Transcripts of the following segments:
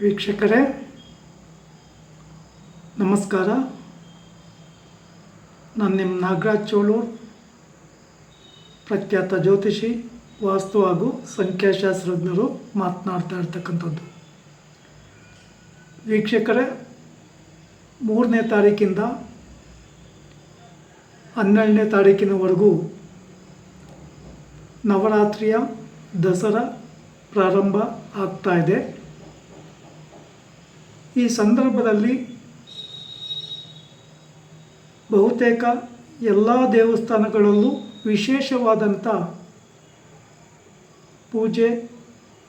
ವೀಕ್ಷಕರೇ, ನಮಸ್ಕಾರ. ನಾನು ನಿಮ್ಮ ನಾಗರಾಜ್ ಚೋಳೂರ್, ಪ್ರಖ್ಯಾತ ಜ್ಯೋತಿಷಿ, ವಾಸ್ತು ಹಾಗೂ ಸಂಖ್ಯಾಶಾಸ್ತ್ರಜ್ಞರು ಮಾತನಾಡ್ತಾ ಇರ್ತಕ್ಕಂಥದ್ದು. ವೀಕ್ಷಕರೇ, ಮೂರನೇ ತಾರೀಕಿಂದ ಹನ್ನೆರಡನೇ ತಾರೀಕಿನವರೆಗೂ ನವರಾತ್ರಿಯ ದಸರಾ ಪ್ರಾರಂಭ ಆಗ್ತಾ ಇದೆ. ಈ ಸಂದರ್ಭದಲ್ಲಿ ಬಹುತೇಕ ಎಲ್ಲ ದೇವಸ್ಥಾನಗಳಲ್ಲೂ ವಿಶೇಷವಾದಂಥ ಪೂಜೆ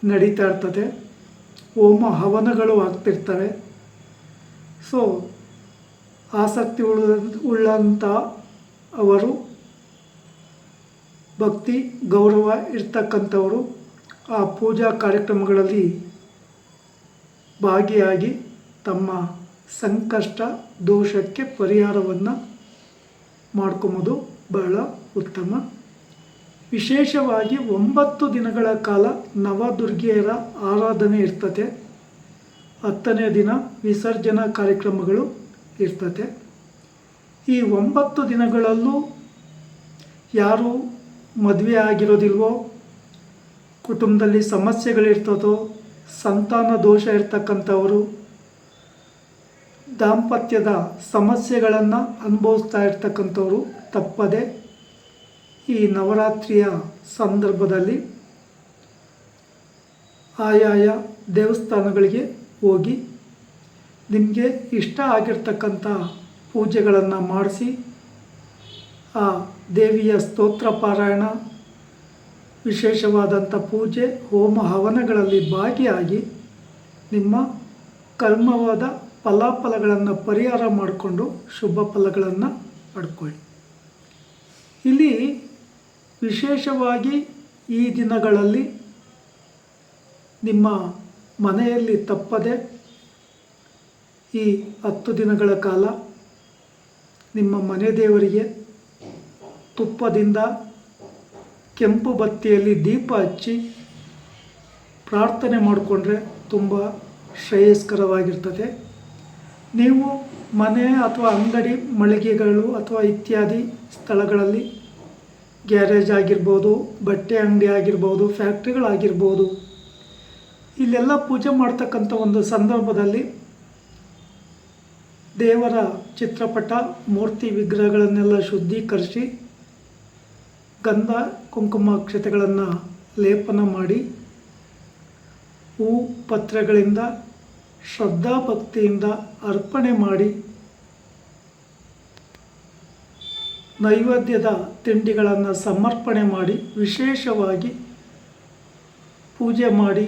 ನಡೀತಾ ಇರ್ತದೆ. ಹೋಮ ಹವನಗಳು ಆಗ್ತಿರ್ತವೆ. ಸೊ ಆಸಕ್ತಿ ಉಳ್ಳ ಉಳ್ಳಂಥ ಅವರು ಭಕ್ತಿ, ಗೌರವ ಇರ್ತಕ್ಕಂಥವರು ಆ ಪೂಜಾ ಕಾರ್ಯಕ್ರಮಗಳಲ್ಲಿ ಭಾಗಿಯಾಗಿ ತಮ್ಮ ಸಂಕಷ್ಟ ದೋಷಕ್ಕೆ ಪರಿಹಾರವನ್ನು ಮಾಡ್ಕೊಂಬೋದು ಬಹಳ ಉತ್ತಮ. ವಿಶೇಷವಾಗಿ ಒಂಬತ್ತು ದಿನಗಳ ಕಾಲ ನವದುರ್ಗೆಯರ ಆರಾಧನೆ ಇರ್ತದೆ ಹತ್ತನೇ ದಿನ ವಿಸರ್ಜನಾ ಕಾರ್ಯಕ್ರಮಗಳು ಇರ್ತದೆ ಈ ಒಂಬತ್ತು ದಿನಗಳಲ್ಲೂ ಯಾರು ಮದುವೆ ಆಗಿರೋದಿಲ್ವೋ, ಕುಟುಂಬದಲ್ಲಿ ಸಮಸ್ಯೆಗಳಿರ್ತದೋ, ಸಂತಾನ ದೋಷ ಇರ್ತಕ್ಕಂಥವರು ದಾಂಪತ್ಯದ ಸಮಸ್ಯೆಗಳನ್ನು ಅನುಭವಿಸ್ತಾ ಇರ್ತಕ್ಕಂಥವ್ರು ತಪ್ಪದೆ ಈ ನವರಾತ್ರಿಯ ಸಂದರ್ಭದಲ್ಲಿ ಆಯಾಯ ದೇವಸ್ಥಾನಗಳಿಗೆ ಹೋಗಿ ನಿಮಗೆ ಇಷ್ಟ ಆಗಿರ್ತಕ್ಕಂಥ ಪೂಜೆಗಳನ್ನು ಮಾಡಿಸಿ, ಆ ದೇವಿಯ ಸ್ತೋತ್ರ ಪಾರಾಯಣ, ವಿಶೇಷವಾದಂಥ ಪೂಜೆ, ಹೋಮ ಹವನಗಳಲ್ಲಿ ಭಾಗಿಯಾಗಿ ನಿಮ್ಮ ಕರ್ಮವಾದ ಫಲಾಫಲಗಳನ್ನು ಪರಿಹಾರ ಮಾಡಿಕೊಂಡು ಶುಭ ಫಲಗಳನ್ನು ಪಡ್ಕೊಳ್ಳಿ. ಇಲ್ಲಿ ವಿಶೇಷವಾಗಿ ಈ ದಿನಗಳಲ್ಲಿ ನಿಮ್ಮ ಮನೆಯಲ್ಲಿ ತಪ್ಪದೆ ಈ ಹತ್ತು ದಿನಗಳ ಕಾಲ ನಿಮ್ಮ ಮನೆ ದೇವರಿಗೆ ತುಪ್ಪದಿಂದ ಕೆಂಪು ಬತ್ತಿಯಲ್ಲಿ ದೀಪ ಹಚ್ಚಿ ಪ್ರಾರ್ಥನೆ ಮಾಡಿಕೊಂಡ್ರೆ ತುಂಬ ಶ್ರೇಯಸ್ಕರವಾಗಿರ್ತದೆ. ನೀವು ಮನೆ ಅಥವಾ ಅಂಗಡಿ, ಮಳಿಗೆಗಳು ಅಥವಾ ಇತ್ಯಾದಿ ಸ್ಥಳಗಳಲ್ಲಿ ಗ್ಯಾರೇಜ್ ಆಗಿರ್ಬೋದು, ಬಟ್ಟೆ ಅಂಗಡಿ ಆಗಿರ್ಬೋದು, ಫ್ಯಾಕ್ಟ್ರಿಗಳಾಗಿರ್ಬೋದು. ಇಲ್ಲೆಲ್ಲ ಪೂಜೆ ಮಾಡ್ತಕ್ಕಂಥ ಒಂದು ಸಂದರ್ಭದಲ್ಲಿ ದೇವರ ಚಿತ್ರಪಟ, ಮೂರ್ತಿ ವಿಗ್ರಹಗಳನ್ನೆಲ್ಲ ಶುದ್ಧೀಕರಿಸಿ ಗಂಧ, ಕುಂಕುಮ ಅಕ್ಷತೆಗಳನ್ನು ಲೇಪನ ಮಾಡಿ ಹೂ ಪತ್ರೆಗಳಿಂದ ಶ್ರದ್ಧಾಭಕ್ತಿಯಿಂದ ಅರ್ಪಣೆ ಮಾಡಿ ನೈವೇದ್ಯದ ತಿಂಡಿಗಳನ್ನು ಸಮರ್ಪಣೆ ಮಾಡಿ ವಿಶೇಷವಾಗಿ ಪೂಜೆ ಮಾಡಿ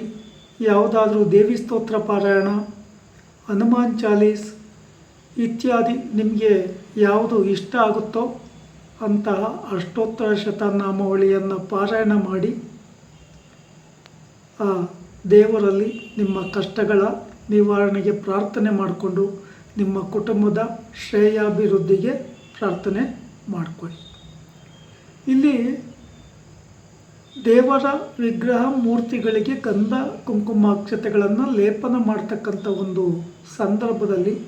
ಯಾವುದಾದ್ರೂ ದೇವಿ ಸ್ತೋತ್ರ ಪಾರಾಯಣ, ಹನುಮಾನ್ ಚಾಲೀಸ್ ಇತ್ಯಾದಿ ನಿಮಗೆ ಯಾವುದು ಇಷ್ಟ ಆಗುತ್ತೋ ಅಂತಹ ಅಷ್ಟೋತ್ತರ ಶತನಾಮಾವಳಿಯನ್ನು ಪಾರಾಯಣ ಮಾಡಿ ಆ ದೇವರಲ್ಲಿ ನಿಮ್ಮ ಕಷ್ಟಗಳ ನಿವಾರಣೆಗೆ ಪ್ರಾರ್ಥನೆ ಮಾಡಿಕೊಂಡು ನಿಮ್ಮ ಕುಟುಂಬದ ಶ್ರೇಯಾಭಿವೃದ್ಧಿಗೆ ಪ್ರಾರ್ಥನೆ ಮಾಡಿಕೊಳ್ಳಿ. ಇಲ್ಲಿ ದೇವರ ವಿಗ್ರಹ ಮೂರ್ತಿಗಳಿಗೆ ಗಂಧ ಕುಂಕುಮಾಕ್ಷತೆಗಳನ್ನು ಲೇಪನ ಮಾಡ್ತಕ್ಕಂಥ ಒಂದು ಸಂದರ್ಭದಲ್ಲಿ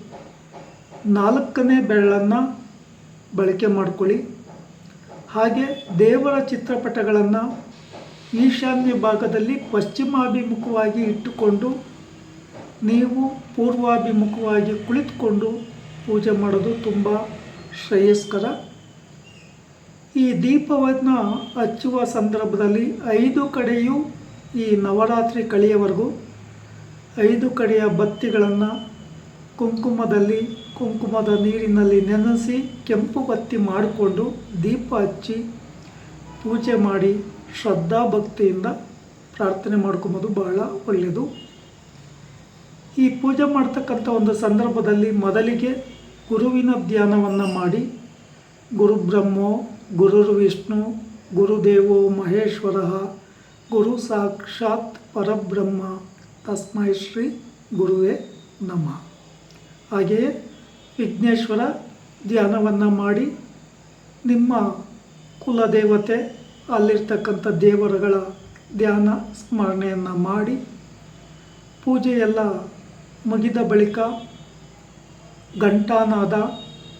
ನಾಲ್ಕನೇ ಬೆರಳನ್ನು ಬಳಕೆ ಮಾಡಿಕೊಳ್ಳಿ. ಹಾಗೆ ದೇವರ ಚಿತ್ರಪಟಗಳನ್ನು ಈಶಾನ್ಯ ಭಾಗದಲ್ಲಿ ಪಶ್ಚಿಮಾಭಿಮುಖವಾಗಿ ಇಟ್ಟುಕೊಂಡು ನೀವು ಪೂರ್ವಾಭಿಮುಖವಾಗಿ ಕುಳಿತುಕೊಂಡು ಪೂಜೆ ಮಾಡೋದು ತುಂಬ ಶ್ರೇಯಸ್ಕರ. ಈ ದೀಪವನ್ನು ಹಚ್ಚುವ ಸಂದರ್ಭದಲ್ಲಿ ಐದು ಕಡೆಯೂ ಈ ನವರಾತ್ರಿ ಕಳೆಯವರೆಗೂ ಐದು ಕಡೆಯ ಬತ್ತಿಗಳನ್ನು ಕುಂಕುಮದಲ್ಲಿ, ಕುಂಕುಮದ ನೀರಿನಲ್ಲಿ ನೆನೆಸಿ ಕೆಂಪು ಬತ್ತಿ ಮಾಡಿಕೊಂಡು ದೀಪ ಹಚ್ಚಿ ಪೂಜೆ ಮಾಡಿ ಶ್ರದ್ಧಾ ಭಕ್ತಿಯಿಂದ ಪ್ರಾರ್ಥನೆ ಮಾಡ್ಕೊಂಬೋದು ಬಹಳ ಒಳ್ಳೆಯದು. ಈ ಪೂಜೆ ಮಾಡ್ತಕ್ಕಂಥ ಒಂದು ಸಂದರ್ಭದಲ್ಲಿ ಮೊದಲಿಗೆ ಗುರುವಿನ ಧ್ಯಾನವನ್ನು ಮಾಡಿ ಗುರು ಬ್ರಹ್ಮೋ ಗುರುರ್ ವಿಷ್ಣು ಗುರುದೇವೋ ಮಹೇಶ್ವರ, ಗುರು ಸಾಕ್ಷಾತ್ ಪರಬ್ರಹ್ಮ, ತಸ್ಮೈ ಶ್ರೀ ಗುರುವೇ ನಮಃ. ಹಾಗೆಯೇ ವಿಘ್ನೇಶ್ವರ ಧ್ಯಾನವನ್ನು ಮಾಡಿ ನಿಮ್ಮ ಕುಲದೇವತೆ ಅಲ್ಲಿರ್ತಕ್ಕಂಥ ದೇವರುಗಳ ಧ್ಯಾನ ಸ್ಮರಣೆಯನ್ನು ಮಾಡಿ ಪೂಜೆಯೆಲ್ಲ ಮುಗಿದ ಬಳಿಕ ಘಂಟಾನಾದ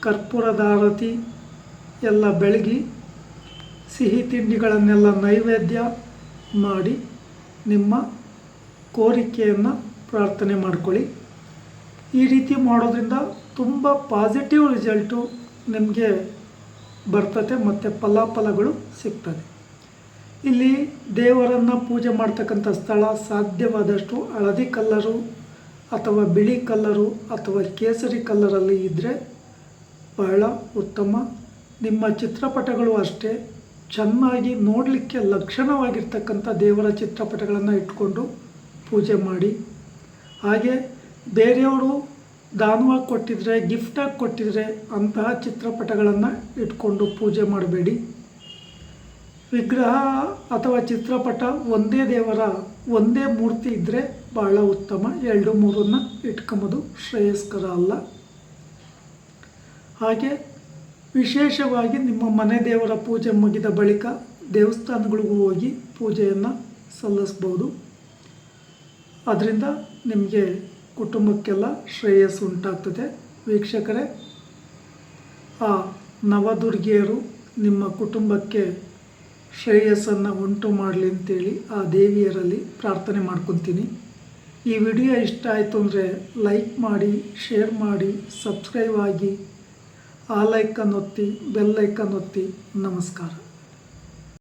ಕರ್ಪೂರದ ಆರತಿ ಎಲ್ಲ ಬೆಳಗಿ ಸಿಹಿ ತಿಂಡಿಗಳನ್ನೆಲ್ಲ ನೈವೇದ್ಯ ಮಾಡಿ ನಿಮ್ಮ ಕೋರಿಕೆಯನ್ನು ಪ್ರಾರ್ಥನೆ ಮಾಡ್ಕೊಳ್ಳಿ. ಈ ರೀತಿ ಮಾಡೋದ್ರಿಂದ ತುಂಬ ಪಾಸಿಟಿವ್ ರಿಸಲ್ಟು ನಿಮಗೆ ಬರ್ತದೆ ಮತ್ತು ಫಲಾಫಲಗಳು ಸಿಗ್ತದೆ. ಇಲ್ಲಿ ದೇವರನ್ನು ಪೂಜೆ ಮಾಡ್ತಕ್ಕಂಥ ಸ್ಥಳ ಸಾಧ್ಯವಾದಷ್ಟು ಹಳದಿ ಕಲ್ಲರು ಅಥವಾ ಬಿಳಿ ಕಲ್ಲರು ಅಥವಾ ಕೇಸರಿ ಕಲ್ಲರಲ್ಲಿ ಇದ್ದರೆ ಬಹಳ ಉತ್ತಮ. ನಿಮ್ಮ ಚಿತ್ರಪಟಗಳು ಅಷ್ಟೇ. ಚೆನ್ನಾಗಿ ನೋಡಲಿಕ್ಕೆ ಲಕ್ಷಣವಾಗಿರ್ತಕ್ಕಂಥ ದೇವರ ಚಿತ್ರಪಟಗಳನ್ನು ಇಟ್ಕೊಂಡು ಪೂಜೆ ಮಾಡಿ. ಹಾಗೆ ಬೇರೆಯವರು ದಾನವಾಗಿ ಕೊಟ್ಟಿದ್ರೆ ಗಿಫ್ಟಾಗಿ ಕೊಟ್ಟಿದ್ರೆ ಅಂತಹ ಚಿತ್ರಪಟಗಳನ್ನು ಇಟ್ಕೊಂಡು ಪೂಜೆ ಮಾಡಬೇಡಿ. ವಿಗ್ರಹ ಅಥವಾ ಚಿತ್ರಪಟ ಒಂದೇ ದೇವರ, ಒಂದೇ ಮೂರ್ತಿ ಇದ್ದರೆ ಬಹಳ ಉತ್ತಮ. ಎರಡು, ಮೂರನ್ನು ಇಟ್ಕೊಂಬೋದು ಶ್ರೇಯಸ್ಕರ ಅಲ್ಲ. ಹಾಗೆ ವಿಶೇಷವಾಗಿ ನಿಮ್ಮ ಮನೆ ದೇವರ ಪೂಜೆ ಮುಗಿದ ಬಳಿಕ ದೇವಸ್ಥಾನಗಳಿಗೂ ಹೋಗಿ ಪೂಜೆಯನ್ನು ಸಲ್ಲಿಸ್ಬೋದು. ಅದರಿಂದ ನಿಮಗೆ ಕುಟುಂಬಕ್ಕೆಲ್ಲ ಶ್ರೇಯಸ್ಸು ಉಂಟಾಗ್ತದೆ. ವೀಕ್ಷಕರೇ, ಆ ನವದುರ್ಗಿಯರು ನಿಮ್ಮ ಕುಟುಂಬಕ್ಕೆ ಶ್ರೇಯಸ್ಸನ್ನು ಉಂಟು ಮಾಡಲಿ ಅಂತೇಳಿ ಆ ದೇವಿಯರಲ್ಲಿ ಪ್ರಾರ್ಥನೆ ಮಾಡ್ಕೊತೀನಿ. ಈ ವಿಡಿಯೋ ಇಷ್ಟ ಆಯಿತು ಅಂದರೆ ಲೈಕ್ ಮಾಡಿ, ಶೇರ್ ಮಾಡಿ, ಸಬ್ಸ್ಕ್ರೈಬ್ ಆಗಿ, ಆ ಲೈಕನ್ನು ಒತ್ತಿ, ಬೆಲ್ ಐಕನ್ ಒತ್ತಿ. ನಮಸ್ಕಾರ.